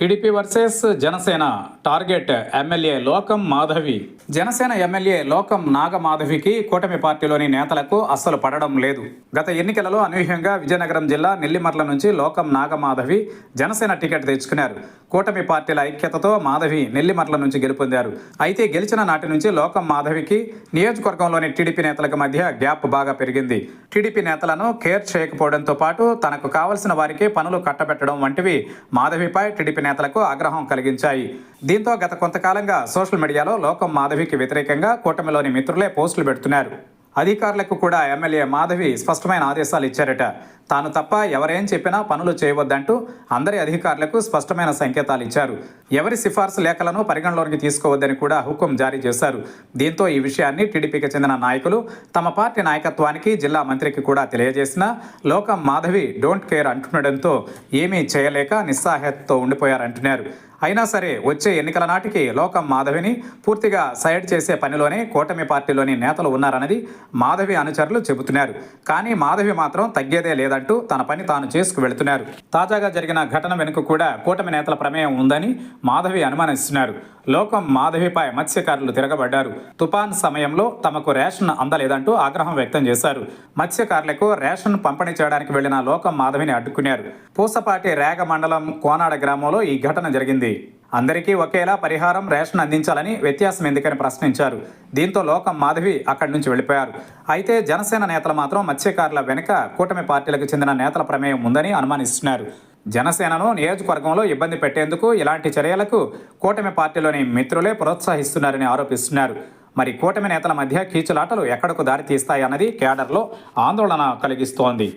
TDP versus Janasena target MLA Lokam Madhavi. Janasena MLA లోకం నాగమాధవికి కూటమి పార్టీలోని నేతలకు అస్సలు పడడం లేదు. గత ఎన్నికలలో అనూహ్యంగా విజయనగరం జిల్లా నెల్లిమర్ల నుంచి లోకం నాగమాధవి జనసేన టికెట్ తెచ్చుకున్నారు. కూటమి పార్టీల ఐక్యతతో మాధవి నెల్లిమర్ల నుంచి గెలుపొందారు. అయితే గెలిచిన నాటి నుంచి లోకం మాధవికి నియోజకవర్గంలోని టీడీపీ నేతలకు మధ్య గ్యాప్ బాగా పెరిగింది. టీడీపీ నేతలను కేర్ చేయకపోవడంతో పాటు తనకు కావలసిన వారికి పనులు కట్టబెట్టడం వంటివి మాధవిపై టీడీపీ నేతలకు ఆగ్రహం కలిగించాయి. దీంతో గత కొంతకాలంగా సోషల్ మీడియాలో లోకం మాధవికి వ్యతిరేకంగా కూటమిలోని మిత్రులే పోస్టులు పెడుతున్నారు. అధికారులకు కూడా ఎమ్మెల్యే మాధవి స్పష్టమైన ఆదేశాలు ఇచ్చారట. తాను తప్ప ఎవరేం చెప్పినా పనులు చేయవద్దంటూ అందరి అధికారులకు స్పష్టమైన సంకేతాలు ఇచ్చారు. ఎవరి సిఫార్సు లేఖలను పరిగణలోకి తీసుకోవద్దని కూడా హుకుం జారీ చేశారు. దీంతో ఈ విషయాన్ని టీడీపీకి చెందిన నాయకులు తమ పార్టీ నాయకత్వానికి జిల్లా మంత్రికి కూడా తెలియజేసిన లోకం మాధవి డోంట్ కేర్ అంటుండడంతో ఏమీ చేయలేక నిస్సాహ్యతతో ఉండిపోయారంటున్నారు. అయినా సరే వచ్చే ఎన్నికల నాటికి లోకం మాధవిని పూర్తిగా సైడ్ చేసే పనిలోనే కూటమి పార్టీలోని నేతలు ఉన్నారన్నది మాధవి అనుచరులు చెబుతున్నారు. కానీ మాధవి మాత్రం తగ్గేదే లేదంటే తన పని తాను చేసుకు వెళుతున్నారు. తాజాగా జరిగిన ఘటన వెనుక కూడా కూటమి నేతల ప్రమేయం ఉందని మాధవి అనుమానిస్తున్నారు. లోకం మాధవిపై మత్స్యకారులు తిరగబడ్డారు. తుపాన్ సమయంలో తమకు రేషన్ అందలేదంటూ ఆగ్రహం వ్యక్తం చేశారు. మత్స్యకారులకు రేషన్ పంపిణీ చేయడానికి వెళ్ళిన లోకం మాధవిని అడ్డుకున్నారు. పూసపాటి రేగ మండలం కోనాడ గ్రామంలో ఈ ఘటన జరిగింది. అందరికీ ఒకేలా పరిహారం రేషన్ అందించాలని వ్యత్యాసం ఎందుకని ప్రశ్నించారు. దీంతో లోకం మాధవి అక్కడి నుంచి వెళ్ళిపోయారు. అయితే జనసేన నేతలు మాత్రం మత్స్యకారుల వెనుక కూటమి పార్టీలకు చెందిన నేతల ప్రమేయం ఉందని అనుమానిస్తున్నారు. జనసేనను నియోజకవర్గంలో ఇబ్బంది పెట్టేందుకు ఇలాంటి చర్యలకు కూటమి పార్టీలోని మిత్రులే ప్రోత్సహిస్తున్నారని ఆరోపిస్తున్నారు. మరి కూటమి నేతల మధ్య కీచులాటలు ఎక్కడకు దారి తీస్తాయన్నది కేడర్లో ఆందోళన కలిగిస్తోంది.